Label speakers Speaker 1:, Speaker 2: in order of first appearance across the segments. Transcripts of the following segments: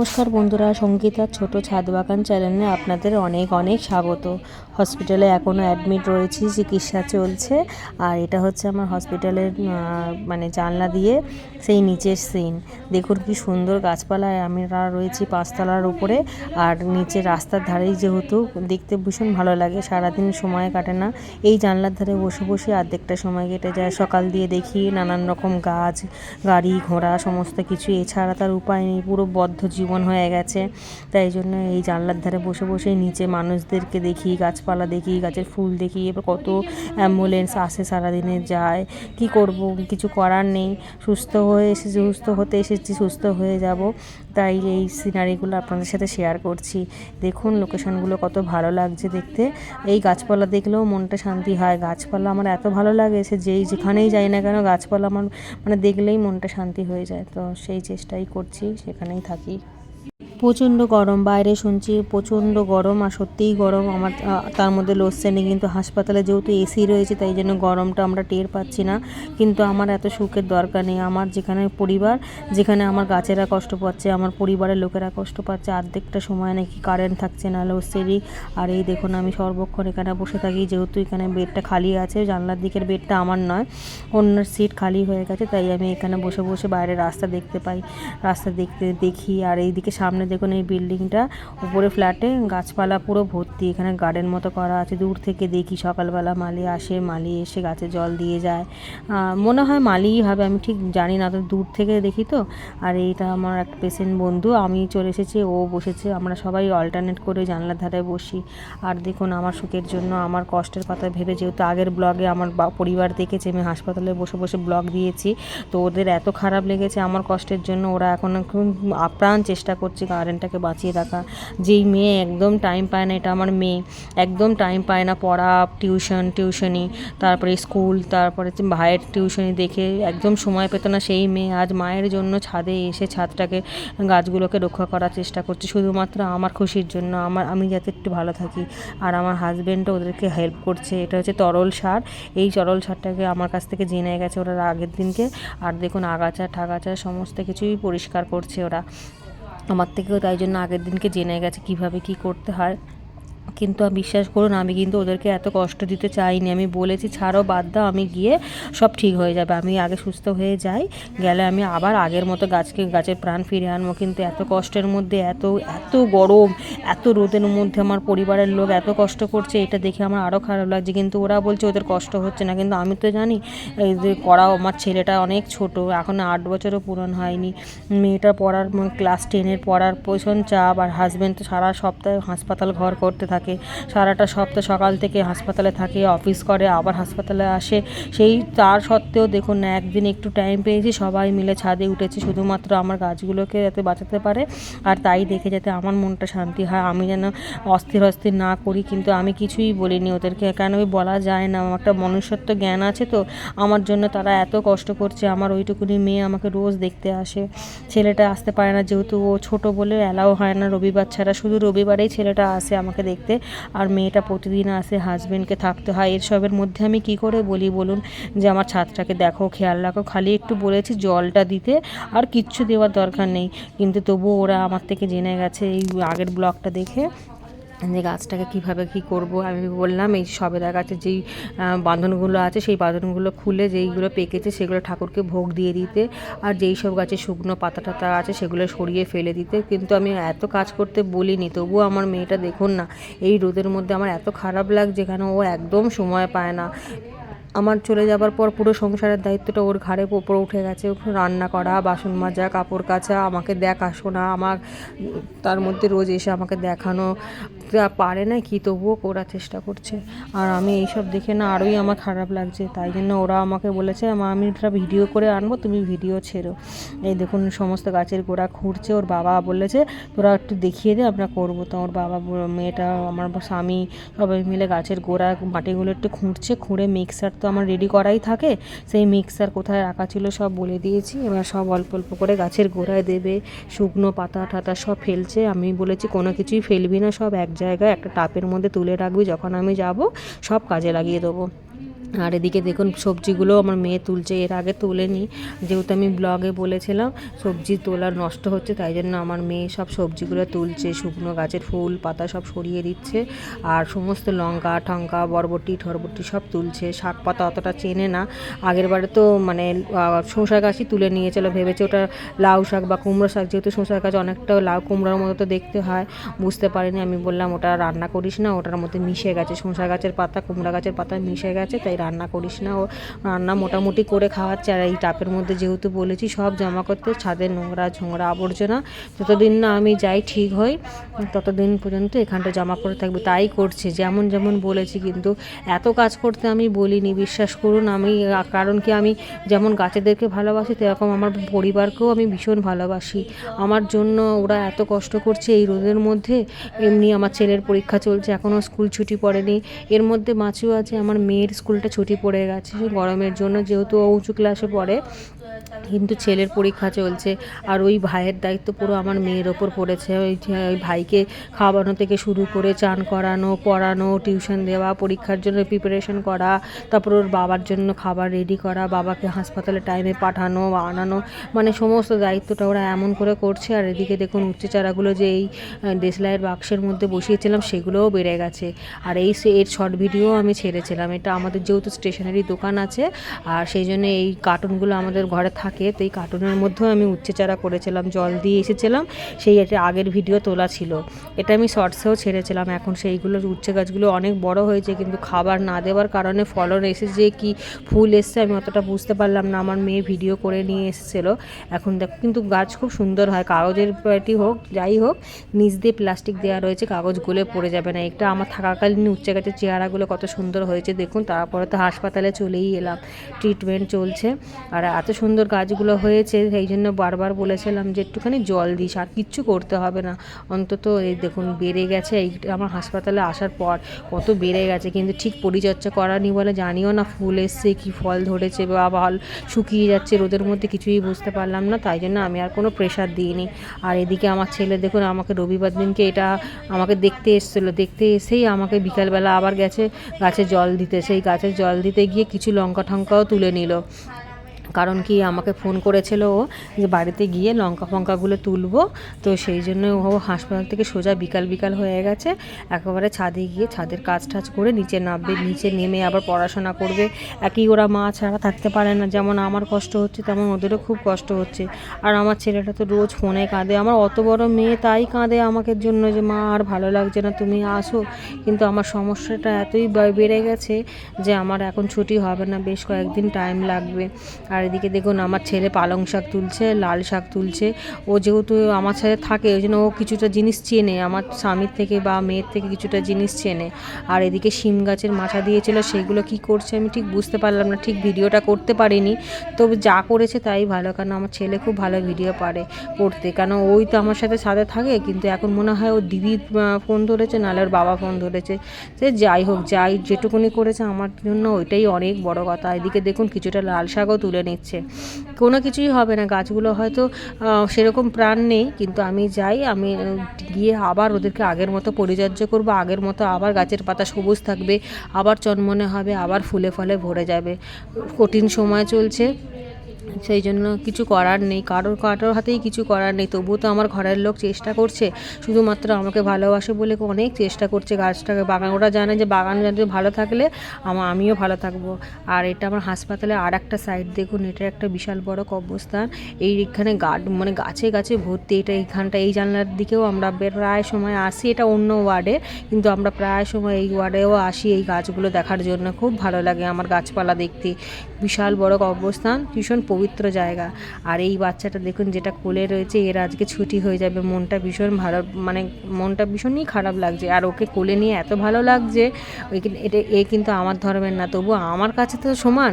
Speaker 1: নমস্কার বন্ধুরা, সঙ্গীতার ছোট ছাদ বাগান চ্যানেলে আপনাদের অনেক অনেক স্বাগত। হসপিটালে এখনও অ্যাডমিট রয়েছি, চিকিৎসা চলছে। আর এটা হচ্ছে আমার হসপিটালের মানে জানলা দিয়ে সেই নিচের সিন দেখুন কি সুন্দর গাছপালায় আমরা রয়েছি পাঁচতলার উপরে। আর নিচে রাস্তার ধারেই যেহেতু দেখতে ভীষণ ভালো লাগে, সারাদিন সময় কাটে না। এই জানলার ধারে বসে বসে অর্ধেকটা সময় কেটে যায়। সকাল দিয়ে দেখি নানান রকম গাছ, গাড়ি, ঘোড়া, সমস্ত কিছু। এছাড়া তার উপায় নেই, পুরো বদ্ধ জীবন। হয়ে গেছে। তাই জন্য এই জানলার ধারে বসে বসে নিচে মানুষদেরকে দেখি, গাছপালা দেখি, গাছের ফুল দেখি, এবার কত অ্যাম্বুলেন্স আসে সারাদিনে যায়। কি করব? কিছু করার নেই। সুস্থ হয়ে এসেছি, সুস্থ হতে এসেছি, সুস্থ হয়ে যাব। তাই এই সিনারিগুলো আপনাদের সাথে শেয়ার করছি। দেখুন লোকেশনগুলো কত ভালো লাগছে দেখতে। এই গাছপালা দেখলেও মনটা শান্তি হয়। গাছপালা আমার এত ভালো লাগে সে যেই যেখানেই যাই না কেন গাছপালা আমার মানে দেখলেই মনটা শান্তি হয়ে যায়। তো সেই চেষ্টাই করছি, সেখানেই থাকি। প্রচণ্ড গরম, বাইরে শুনছি প্রচণ্ড গরম আর সত্যিই গরম। আমার তার মধ্যে লোডশেডিং কিন্তু হাসপাতালে যেহেতু এসি রয়েছে, তাই জন্য গরমটা আমরা টের পাচ্ছি না। কিন্তু আমার এত সুখের দরকার নেই। আমার যেখানে পরিবার, যেখানে আমার গাছেরা কষ্ট পাচ্ছে, আমার পরিবারের লোকেরা কষ্ট পাচ্ছে অর্ধেকটা সময় নাকি কারেন্ট থাকছে না লোডশেডিং আর এই দেখুন, আমি সর্বক্ষণ এখানে বসে থাকি, যেহেতু এখানে বেডটা খালি আছে, জানলার দিকের বেডটা আমার নয়, অন্য সিট খালি হয়ে গেছে, তাই আমি এখানে বসে বসে বাইরে রাস্তা দেখতে পাই। রাস্তা দেখতে দেখি, আর এইদিকে সামনে দেখুন এই বিল্ডিংটা। উপরে ফ্ল্যাটে গাছপালা পুরো ভর্তি। এখানে গার্ডেন মতো করা আছে। দূর থেকে দেখি সকালবেলা মালি আসে, মালি এসে গাছে জল দিয়ে যায়। মনে হয় মালিই হবে, আমি ঠিক জানি না তো দূর থেকে দেখি তো। আর এইটা আমার একটা পেশেন্ট বন্ধু, আমি চলে এসেছি, ও বসেছে। আমরা সবাই অল্টারনেট করে জানলার ধারে বসি। আর দেখুন আমার সুখের জন্য, আমার কষ্টের কথা ভেবে, যেহেতু আগের ব্লগে আমার পরিবার দেখেছে, আমি হাসপাতালে বসে বসে ব্লগ দিয়েছি। তো ওদের এত খারাপ লেগেছে আমার কষ্টের জন্য, ওরা এখন এখন আপ্রাণ চেষ্টা করছে কারেন্টটাকে বাঁচিয়ে রাখা। যেই মেয়ে একদম টাইম পায় না, এটা আমার মেয়ে। একদম টাইম পায় না পড়া টিউশন টিউশনি তারপরে স্কুল তারপরে ভাইয়ের টিউশনি দেখে একদম সময় পেত না সেই মেয়ে। আজ মায়ের জন্য ছাদে এসে ছাদটাকে, গাছগুলোকে রক্ষা করার চেষ্টা করছে। শুধুমাত্র আমার খুশির জন্য। আমার, আমি যাতে একটু ভালো থাকি। আর আমার হাজব্যান্ডও ওদেরকে হেল্প করছে। এটা হচ্ছে তরল সার। এই তরল সারটাকে আমার কাছ থেকে জেনে গেছে ওরা আগের দিনকে। আর দেখুন আগাছা ঠাগাছা সমস্ত কিছুই পরিষ্কার করছে ওরা। আমার থেকেও তাই জন্য আগের দিনকে জেনে গেছে কীভাবে কি করতে হয়। কিন্তু আমি বিশ্বাস করুন আমি কিন্তু ওদেরকে এত কষ্ট দিতে চাইনি। আমি বলেছি, ছাড়ো, বাদ দাও, আমি গিয়ে সব ঠিক হয়ে যাবে। আমি আগে সুস্থ হয়ে যাই। গেলে আমি আবার আগের মতো গাছকে, গাছের প্রাণ ফিরে আনব। কিন্তু এত কষ্টের মধ্যে, এত এত গরম, এত রোদের মধ্যে আমার পরিবারের লোক এত কষ্ট করছে, এটা দেখে আমার আরও খারাপ লাগছে। কিন্তু ওরা বলছে, ওদের কষ্ট হচ্ছে না। কিন্তু আমি তো জানি, এই যে করাও, আমার ছেলেটা অনেক ছোট, এখন আট বছরও পূরণ হয়নি। মেয়েটা পড়ার, ক্লাস টেনের পড়ার প্রচুর চাপ, আর হাজব্যান্ড তো সারা সপ্তাহে হাসপাতাল ঘর করতে থাকে। সারাটা সপ্তাহ সকাল থেকে হাসপাতালে থাকে, অফিস করে, আবার হাসপাতালে আসে। সেই তার সত্ত্বেও দেখুন না একদিন একটু টাইম পেয়েছি, সবাই মিলে ছাদে উঠেছি, শুধুমাত্র আমার গাছগুলোকে যাতে বাঁচাতে পারে। আর তাই দেখে যাতে আমার মনটা শান্তি হয়, আমি যেন অস্থির অস্থির না করি, কিন্তু আমি কিছুই বলিনি ওদেরকে। কেন বলা যায় না, আমার একটা মনুষ্যত্ব জ্ঞান আছে তো, আমার জন্য তারা এত কষ্ট করছে, আমার ওইটুকুনি মেয়ে আমাকে রোজ দেখতে আসে। ছেলেটা আসতে পারে না, যেহেতু ও ছোট বলে অ্যালাও হয় না রবিবার ছাড়া, শুধু রবিবারেই ছেলেটা আসে আমাকে দেখতে। আর মেয়েটা প্রতিদিন আসে হাজব্যান্ডকে থাকতে হয়। এসবের মধ্যে আমি কি করে বলি বলুন? যে আমার ছাদটাকে দেখো, খেয়াল রাখো। খালি একটু বলেছি জলটা দিতে আর কিচ্ছু দেওয়ার দরকার নেই। কিন্তু তবুও ওরা আমার থেকে জেনে গেছে এই আগের ব্লগটা দেখে। যে গাছটাকে কীভাবে কী করব, আমি বললাম, এই সবেদা গাছের যেই বাঁধনগুলো আছে, সেই বাঁধনগুলো খুলে যেইগুলো পেকেছে, সেগুলো ঠাকুরকে ভোগ দিয়ে দিতে আর যেই সব গাছে শুকনো পাতা টাতা আছে, সেগুলো সরিয়ে ফেলে দিতে। কিন্তু আমি এত কাজ করতে বলিনি, তবুও আমার মেয়েটা দেখুন না, এই রোদের মধ্যে আমার এত খারাপ লাগছে কেন, ও একদম সময় পায় না। আমার চলে যাবার পর পুরো সংসারের দায়িত্বটা ওর ঘাড়ে ওপরে উঠে গেছে রান্না করা, বাসন মাজা, কাপড় কাচা, আমাকে দেখা শোনা আমার, তার মধ্যে রোজ এসে আমাকে দেখানো পারে না, কি তবুও করার চেষ্টা করছে। আর আমি এইসব দেখে না আরোই আমার খারাপ লাগছে। তাই জন্য ওরা আমাকে বলেছে, মা, আমি এটা ভিডিও করে আনব, তুমি ভিডিও ছেড়ো। এই দেখুন, সমস্ত গাছের গোড়া খুঁড়ছে, ওর বাবা বলেছে, তোরা একটু দেখিয়ে দে, আমরা করব। তো ওর বাবা মেয়েটা, আমার স্বামী সবাই মিলে গাছের গোড়া মাটিগুলো একটু খুঁড়ছে, খুঁড়ে মিক্সার তো আমার রেডি করাই থাকে। সেই মিক্সার কোথায় রাখা ছিল সব বলে দিয়েছি। এবার সব অল্প অল্প করে গাছের গোড়ায় দেবে, শুকনো পাতা টাতা সব ফেলছে। আমি বলেছি, কোনো কিছুই ফেলবি না, সব এক জায়গায় একটা টাপের মধ্যে তুলে রাখবি যখন আমি যাব সব কাজে লাগিয়ে দেবো। আর এদিকে দেখুন, সবজিগুলো আমার মেয়ে তুলছে, এর আগে তোলেনি। যেহেতু আমি ব্লগে বলেছিলাম, সবজি তোলা নষ্ট হচ্ছে, তাই জন্য আমার মেয়ে সব সবজিগুলো তুলছে, শুকনো গাছের ফুল, পাতা সব সরিয়ে দিচ্ছে। আর সমস্ত লঙ্কা টঙ্কা বরবটি, ঠরবটি সব তুলছে। শাক পাতা অতটা চেনে না। আগের বারে তো মানে শসা গাছই তুলে নিয়েছিল, ভেবেছে ওটা লাউ শাক বা কুমড়ো শাক, যেহেতু শসা গাছ অনেকটা লাউ কুমড়োর মতো তো দেখতে হয়, বুঝতে পারিনি। আমি বললাম, ওটা রান্না করিস না, ওটার মধ্যে মিশে গেছে। শসা গাছের পাতা, কুমড়া গাছের পাতা মিশে গেছে, তাই রান্না করিস না। ও রান্না মোটামুটি করে খাওয়াচ্ছে। আর এই টাপের মধ্যে যেহেতু বলেছি, সব জমা করতে ছাদের নোংরা, ঝোংরা আবর্জনা, যতদিন না আমি যাই ঠিক হই, ততদিন পর্যন্ত এখানটা জমা করে থাকবে। তাই করছে, যেমন যেমন বলেছি, কিন্তু এত কাজ করতে আমি বলিনি, বিশ্বাস করুন আমি, কারণ কি আমি যেমন গাছেদেরকে ভালোবাসি, সেরকম আমার পরিবারকেও আমি ভীষণ ভালোবাসি। আমার জন্য ওরা এত কষ্ট করছে এই রোদের মধ্যে। এমনি আমার ছেলের পরীক্ষা চলছে এখনও স্কুল ছুটি পড়েনি। এর মধ্যে মাছিও আছে, আমার মেয়ের স্কুলটা ছুটি পড়ে গেছে গরমের জন্য যেহেতু ও উঁচু ক্লাসে পড়ে। কিন্তু ছেলের পরীক্ষা চলছে আর ওই ভাইয়ের দায়িত্ব পুরো আমার মেয়ের ওপর পড়েছে। ওই ভাইকে খাওয়ানো থেকে শুরু করে চান করানো, পড়ানো, টিউশন দেওয়া, পরীক্ষার জন্য প্রিপারেশন করা, তারপর ওর বাবার জন্য খাবার রেডি করা, বাবাকে হাসপাতালে টাইমে পাঠানো, আনানো মানে সমস্ত দায়িত্বটা ওরা এমন করে করছে। আর এদিকে দেখুন উচ্চ চারাগুলো যে এই দেশলাইয়ের বাক্সের মধ্যে বসিয়েছিলাম সেগুলোও বেড়ে গেছে। আর এই এর শর্ট ভিডিও আমি ছেড়েছিলাম। এটা আমাদের যেহেতু স্টেশনারি দোকান আছে, আর সেই জন্য এই কার্টুনগুলো আমাদের ঘরে থাকে তো এই কার্টুনের মধ্যেও আমি উচ্ছে চারা করেছিলাম, জল দিয়ে এসেছিলাম, সেই এটা আগের ভিডিও তোলা ছিল। এটা আমি শর্টসেও ছেড়েছিলাম, এখন সেইগুলো উচ্ছে গাছগুলো অনেক বড় হয়েছে, কিন্তু খাবার না দেওয়ার কারণে ফলন এসেছে কি ফুল এসছে, আমি অতটা বুঝতে পারলাম না। আমার মেয়ে ভিডিও করে নিয়ে এসেছিল। এখন দেখ, কিন্তু গাছ খুব সুন্দর হয়, কাগজের পাটি হোক, যাই হোক, নিচ দিয়ে প্লাস্টিক দেওয়া রয়েছে, কাগজ গলে পড়ে যাবে না। এটা আমার থাকাকালীন উচ্ছে গাছের চেহারাগুলো কত সুন্দর হয়েছে, দেখুন, তারপরে তো হাসপাতালে চলেই এলাম। ট্রিটমেন্ট চলছে, আর এত সুন্দর গাছগুলো হয়েছে, সেই জন্য বারবার বলেছিলাম যে একটুখানি জল দিস, আর কিচ্ছু করতে হবে না। অন্তত এই দেখুন, বেড়ে গেছে, এই আমার হাসপাতালে আসার পর কত বেড়ে গেছে, কিন্তু ঠিক পরিচর্যা করানি বলে জানিও না, ফুল এসছে, কি ফল ধরেছে, বা ফল শুকিয়ে যাচ্ছে, রোদের মধ্যে কিছুই বুঝতে পারলাম না, তাই জন্য আমি আর কোনো প্রেশার দিইনি। আর এদিকে আমার ছেলে দেখুন, আমাকে রবিবার দিনকে এটা আমাকে দেখতে এসেছিল, দেখতে এসেই আমাকে বিকালবেলা আবার গেছে, গাছে জল দিতে, সেই গাছে জল দিতে গিয়ে কিছু লঙ্কা টঙ্কাও তুলে নিল। কারণ কি আমাকে ফোন করেছিল ও যে বাড়িতে গিয়ে লঙ্কা ফঙ্কাগুলো তুলবো। তো সেই জন্য ও হাসপাতাল থেকে সোজা বিকাল বিকাল হয়ে গেছে। একেবারে ছাদে গিয়ে ছাদের কাজ টাজ করে নিচে নামবে, নিচে নেমে আবার পড়াশোনা করবে। একই ওরা মা ছাড়া থাকতে পারে না। যেমন আমার কষ্ট হচ্ছে, তেমন ওদেরও খুব কষ্ট হচ্ছে। আর আমার ছেলেটা তো রোজ ফোনে কাঁদে। আমার অত বড় মেয়ে তাই কাঁদে আমাকে জন্য যে, মা, আর ভালো লাগছে না, তুমি আসো। কিন্তু আমার সমস্যাটা এতই বেড়ে গেছে যে, আমার এখন ছুটি হবে না। বেশ কয়েকদিন টাইম লাগবে। আর এদিকে দেখুন আমার ছেলে পালং শাক তুলছে, লাল শাক তুলছে। ও যেহেতু আমার সাথে থাকে, ওই জন্য ও কিছুটা জিনিস চেনে। আমার স্বামীর থেকে বা মেয়ের থেকে কিছুটা জিনিস চেনে। আর এদিকে শিম গাছের মাচা দিয়েছিল, সেগুলো কি করছে আমি ঠিক বুঝতে পারলাম না। ঠিক ভিডিওটা করতে পারিনি। তবে যা করেছে তাই ভালো, কারণ আমার ছেলে খুব ভালো ভিডিও পারে করতে। কেন ওই তো আমার সাথে সাথে থাকে, কিন্তু এখন মনে হয় ও দিদি ফোন ধরেছে, নাহলে ওর বাবা ফোন ধরেছে। সে যাই হোক, যাই যেটুকুনি করেছে, আমার জন্য ওইটাই অনেক বড় কথা। এদিকে দেখুন কিছুটা লাল শাকও তুলে নিচ্ছে। কোনো কিছুই হবে না। গাছগুলো হয়তো সেরকম প্রাণ নেই, কিন্তু আমি যাই, আমি গিয়ে আবার ওদেরকে আগের মতো পরিচর্যা করব, আগের মতো আবার গাছের পাতা সবুজ থাকবে, আবার চনমনে হবে, আবার ফুলে ফলে ভরে যাবে। কঠিন সময় চলছে। সেই জন্য কিছু করার নেই। কারোর কারোর হাতেই কিছু করার নেই। তবুও তো আমার ঘরের লোক চেষ্টা করছে। শুধুমাত্র আমাকে ভালোবাসে বলে অনেক চেষ্টা করছে গাছটাকে। বাগান ওরা জানে যে বাগান যাতে ভালো থাকলে আমা আমিও ভালো থাকব। আর এটা আমার হাসপাতালে আর একটা সাইড দেখুন এটা একটা বিশাল বড় কবরস্থান। এখানে গার্ড মানে গাছে গাছে ভর্তি। এটা এইখানটা, এই জানলার দিকেও আমরা প্রায় সময় আসি। এটা অন্য ওয়ার্ডে কিন্তু আমরা প্রায় সময় এই ওয়ার্ডেও আসি এই গাছগুলো দেখার জন্য। খুব ভালো লাগে আমার গাছপালা দেখতে। বিশাল বড় কবরস্থান। ভীষণ পবিত্র জায়গা। আর এই বাচ্চাটা দেখুন যেটা কোলে রয়েছে, এর আজকে ছুটি হয়ে যাবে। মনটা ভীষণ ভালো মানে মনটা ভীষণই খারাপ লাগছে। আর ওকে কোলে নিয়ে এত ভালো লাগছে, ওই এটা, এ কিন্তু আমার ধর্মের না। তবু আমার কাছে তো সমান।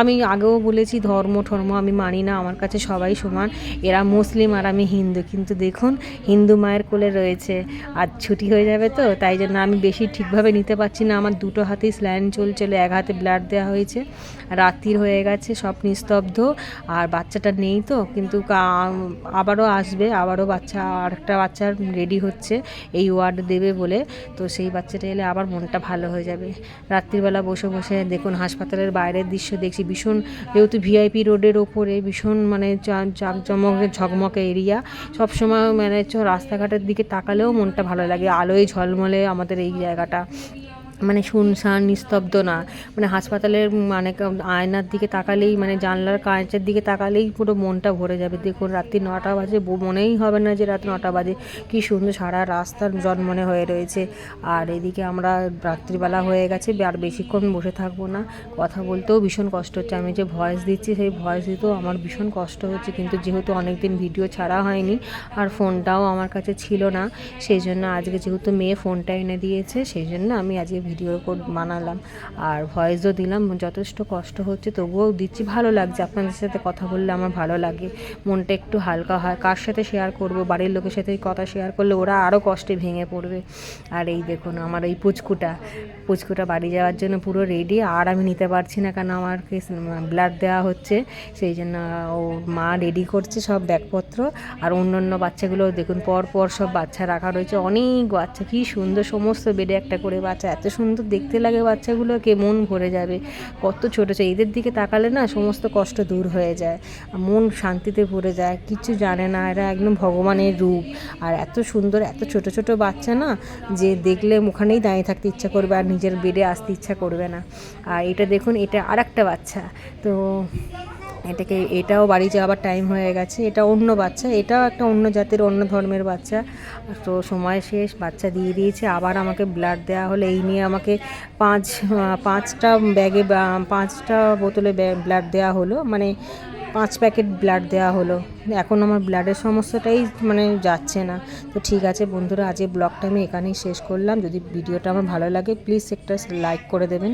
Speaker 1: আমি আগেও বলেছি, ধর্ম, ঠর্ম আমি মানি না, আমার কাছে সবাই সমান। এরা মুসলিম আর আমি হিন্দু। কিন্তু দেখুন, হিন্দু মায়ের কোলে রয়েছে। আর ছুটি হয়ে যাবে তো, তাই জন্য আমি বেশি ঠিকভাবে নিতে পারছি না। আমার দুটো হাতেই স্ল্যান চলছিল, এক হাতে ব্লাড দেওয়া হয়েছে। রাত্রির হয়ে গেছে, সব নিস্তব্ধ। আর বাচ্চাটা নেই তো, কিন্তু আবারও আসবে, আবারও বাচ্চা আর একটা বাচ্চা রেডি হচ্ছে, এই ওয়ার্ড দেবে বলে। তো সেই বাচ্চাটা এলে আবার মনটা ভালো হয়ে যাবে। রাত্রিবেলা বসে বসে দেখুন হাসপাতালের বাইরের দৃশ্য দেখছি, ভীষণ যেহেতু ভিআইপি রোডের ওপরে, ভীষণ মানে জাঁকজমকে ঝকমকে এরিয়া। সবসময় মানে রাস্তাঘাটের দিকে তাকালেও মনটা ভালো লাগে, আলোয় ঝলমলে আমাদের এই জায়গাটা। মানে শুনশান নিস্তব্ধ না মানে হাসপাতালের মানে আয়নার দিকে তাকালেই মানে জানলার কাঁচের দিকে তাকালেই পুরো মনটা ভরে যাবে। দেখুন রাত্রি নটা বাজে মনেই হবে না যে রাত নটা বাজে। কী সুন্দর সারা রাস্তার জন্মনে হয়ে রয়েছে। আর এদিকে আমরা রাত্রিবেলা হয়ে গেছে, আর বেশিক্ষণ বসে থাকব না। কথা বলতেও ভীষণ কষ্ট হচ্ছে। আমি যে ভয়েস দিচ্ছি, সেই ভয়েস দিতেও আমার ভীষণ কষ্ট হচ্ছে। কিন্তু যেহেতু অনেক দিন ভিডিও ছাড়া হয়নি, আর ফোনটাও আমার কাছে ছিল না, সেই জন্য আজকে যেহেতু মেয়ে ফোনটা এনে দিয়েছে, সেই জন্য আমি আজকে ভিডিও বানালাম। আর ভয়েসও দিলাম, যথেষ্ট কষ্ট হচ্ছে, তবুও দিচ্ছি, ভালো লাগছে। আপনাদের সাথে কথা বললে আমার ভালো লাগে, মনটা একটু হালকা হয়। কার সাথে শেয়ার করব, বাড়ির লোকের সাথে কথা শেয়ার করলে ওরা আরও কষ্টে ভেঙে পড়বে। আর এই দেখুন, আমার এই পুচকুটা পুচকুটা বাড়ি যাওয়ার জন্য পুরো রেডি আর আমি নিতে পারছি না কারণ আমাকে ব্লাড দেওয়া হচ্ছে। সেই জন্য ও মা রেডি করছে সব ব্যাগপত্র। আর অন্য অন্য বাচ্চাগুলো দেখুন পর পর সব বাচ্চা রাখা রয়েছে। অনেক বাচ্চা, কী সুন্দর, সমস্ত বেডে একটা করে বাচ্চা, এত সুন্দর দেখতে লাগে বাচ্চাগুলোকে, মন ভরে যাবে। কত ছোটো ছোটো এদের দিকে তাকালে না সমস্ত কষ্ট দূর হয়ে যায়। মন শান্তিতে ভরে যায় কিছু জানে না এরা একদম ভগবানের রূপ। আর এত সুন্দর, এত ছোট ছোট বাচ্চা না যে দেখলে ওখানেই দাঁড়িয়ে থাকতে ইচ্ছা করবে আর নিজের বেডে আসতে ইচ্ছা করবে না। আর এটা দেখুন, এটা আর একটা বাচ্চা। তো এটাকে, এটাও বাড়ি যাওয়ার টাইম হয়ে গেছে। এটা অন্য বাচ্চা, এটাও একটা অন্য জাতের, অন্য ধর্মের বাচ্চা। তো সময় শেষ, বাচ্চা দিয়ে দিয়েছে। আবার আমাকে ব্লাড দেওয়া হলো। এই নিয়ে আমাকে পাঁচ, পাঁচটা ব্যাগে, পাঁচটা বোতলে ব্লাড দেওয়া হলো। মানে পাঁচ প্যাকেট ব্লাড দেওয়া হলো। এখন আমার ব্লাডের সমস্যাটাই মানে যাচ্ছে না। তো ঠিক আছে বন্ধুরা আজকে ব্লগটা আমি এখানেই শেষ করলাম। যদি ভিডিওটা আমার ভালো লাগে প্লিজ একটা লাইক করে দেবেন।